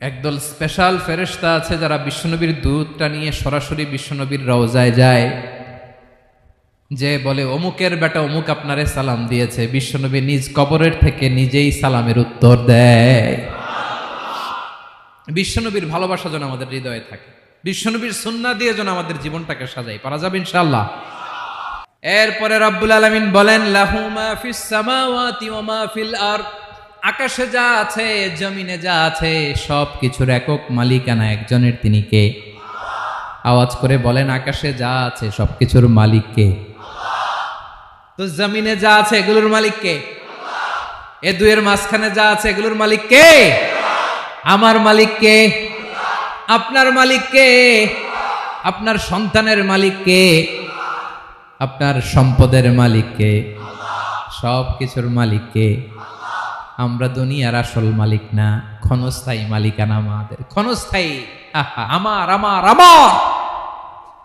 একদল স্পেশাল ফেরেশতা আছে যারা বিশ্বনবীর দুধটা নিয়ে সরাসরি বিশ্বনবীর রওজায় যায়। যে বলে, অমুকের বেটা অমুক আপনারে সালাম দিয়েছে, বিশ্বনবী নিজ কবরের থেকে নিজেই সালামের উত্তর দেয়। বিশ্বনবীর ভালোবাসা যেন আমাদের হৃদয়ে থাকে, বিশ্বনবীর সুন্না দিয়ে যেন আমাদের জীবনটাকে সাজাই পারা যাবে ইনশাআল্লাহ। এরপরে রব্বুল আলামিন বলেন, লাহু মা ফিস সামাওয়াতি ওয়া মা ফিল আরদ। আকাশে যা আছে, জমিনে যা আছে সব কিছুর একক মালিকানা একজনের তিনি কে? আওয়াজ করে বলেন, আকাশে যা আছে সব কিছুর মালিক কে? তো জমিনে যা আছে, এগুলোর মালিক কে? এ দুয়ের মাঝখানে যা আছে, এগুলোর মালিক কে? আমার মালিক কে? আপনার মালিক কে? আপনার সন্তানের মালিক কে? আপনার সম্পদের মালিক কে? সব কিছুর মালিক কে? আমরা দুনিয়ার আসল মালিক না ক্ষণস্থায়ী মালিকানা আমাদের। ক্ষণস্থায়ী আহা, আমার আমার আমার!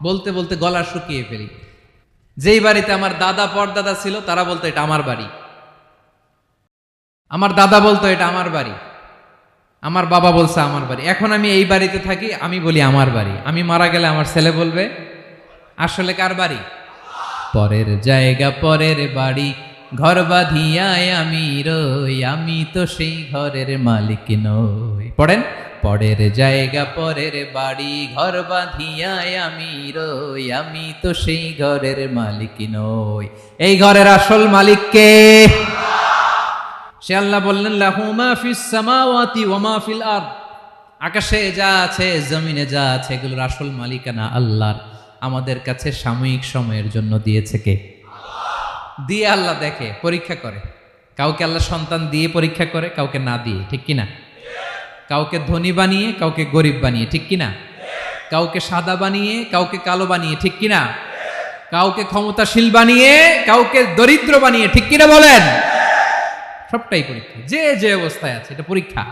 বলতে বলতে গলা শুকিয়ে ফেলি। যেই বাড়িতে আমার দাদা পরদাদা ছিল তারা বলতো এটা আমার বাড়ি। আমার দাদা বলতো এটা আমার বাড়ি। আমার বাবা বলছে আমার বাড়ি। এখন আমি এই বাড়িতে থাকি আমি বলি আমার বাড়ি। আমি মারা গেলে আমার ছেলে বলবে আসলে কার বাড়ি? পরের জায়গা পরের বাড়ি। ঘর বাঁধিয়ায় আমি রই, আমি তো সেই ঘরের মালিক নই। পড়েন? পরের জায়গা, পরের বাড়ি, ঘর বাঁধিয়ায় আমি রই, আমি তো সেই ঘরের মালিক নই। এই ঘরের আসল মালিক কে? সে আল্লাহ বললেন লাহুমা ফিস সামাওয়াতি ওয়া ফিল আরদ। আকাশে যা আছে, জমিনে যা আছে, এগুলোর আসল মালিকানা আল্লাহর। আমাদের কাছে সাময়িক সময়ের জন্য দিয়েছে কে? দিয়ে আল্লাহ দেখে, পরীক্ষা করে। কাউকে আল্লাহ সন্তান দিয়ে পরীক্ষা করে, কাউকে না দিয়ে, ঠিক কিনা কাউকে ধনী বানিয়ে, কাউকে গরিব বানিয়ে, ঠিক কিনা কাউকে সাদা বানিয়ে, কাউকে কালো বানিয়ে, ঠিক কিনা কাউকে ক্ষমতাশীল বানিয়ে, কাউকে দরিদ্র বানিয়ে, ঠিক কিনা বলেন? সবটাই পরীক্ষা। যে যে অবস্থায় আছে, এটা পরীক্ষা।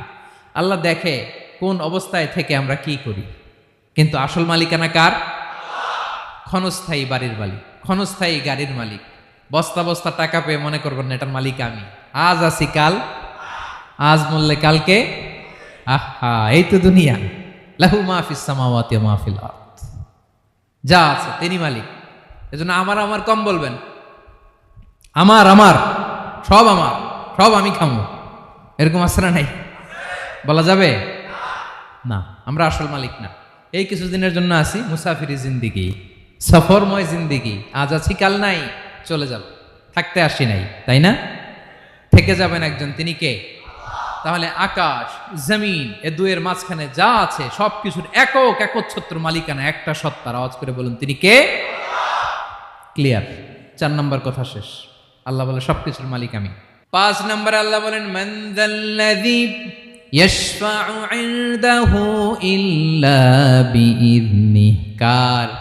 আল্লাহ দেখে কোন অবস্থায় থেকে আমরা কি করি। কিন্তু আসল মালিকানা কার? ক্ষণস্থায়ী বাড়ির মালিক। ক্ষণস্থায়ী গাড়ির মালিক। বস্তা বস্তা টাকা পেয়ে মনে করবেন না, এটার মালিক আমি। আজ আছি কাল, আজ মরলে কালকে? আহা, এই তো দুনিয়া। লাহু মাহফিস মাহফিল যা আছে, তিনি মালিক। এজন্য আমার আমার কম বলবেন। আমার আমার, সব আমার, সব আমি খামো। এরকম আসরা নাই? বলা যাবে? না, আমরা আসল মালিক না। এই কিছুদিনের জন্য আছি, মুসাফিরি জিন্দিগি, সফরময় জিন্দিগি। আজ আছি, কাল নাই। চলে যাব। থাকতে আসি নাই, তাই না? থেকে যাবেন একজন, তিনি কে? তাহলে আকাশ, জমিন, এ দুয়ের মাঝখানে যা আছে সব কিছুর একক, একচ্ছত্র মালিকানা, একটা সত্তার আওয়াজ করে বলুন, তিনি কে? ক্লিয়ার। চার নম্বর কথা শেষ। আল্লাহ বলে সব কিছুর মালিক আমি। পাঁচ নম্বর আল্লাহ বলেন ইয়াশফাউ ইনদাহু ইল্লা বিইذনিহ কার?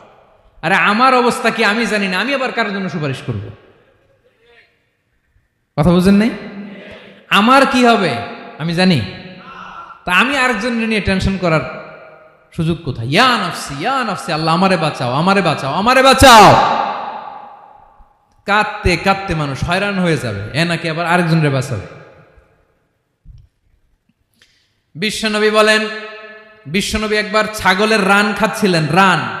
আরে আমার অবস্থা কি আমি জানি না, আমি আবার কারোর জন্য সুপারিশ করব? কথা বুঝেন নাই? আমার কি হবে? আমি জানি। তা আমি আরেকজনের নিয়ে টেনশন করার সুযোগ কোথায়? ইয়া নফসি ইয়া নফসি, আল্লাহ আমারে বাঁচাও আমারে বাঁচাও আমারে বাঁচাও! কাঁদতে কাঁদতে মানুষ হয়রান হয়ে যাবে, এ নাকি আবার আরেকজনের বাঁচাবে? বিশ্বনবী বলেন, বিশ্বনবী একবার ছাগলের রান খাচ্ছিলেন, রান।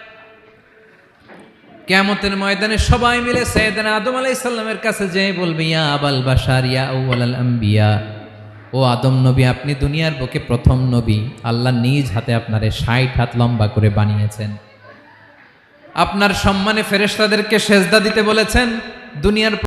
কেমতের ময়দানে সবাই মিলে সৈয়দান আদম আলাই সাল্লামের কাছে যেয়ে বলবে, ইয়া আবাল বাসার ইয়া আল আম্বিয়া। ও আদম নবী, আপনি দুনিয়ার বুকে প্রথম নবী। আল্লাহ নিজ হাতে আপনারে ষাট হাত লম্বা করে বানিয়েছেন। আপনার সম্মানে ফেরেস্তাদেরকে সেজদা দিতে বলেছেন, দুনিয়ার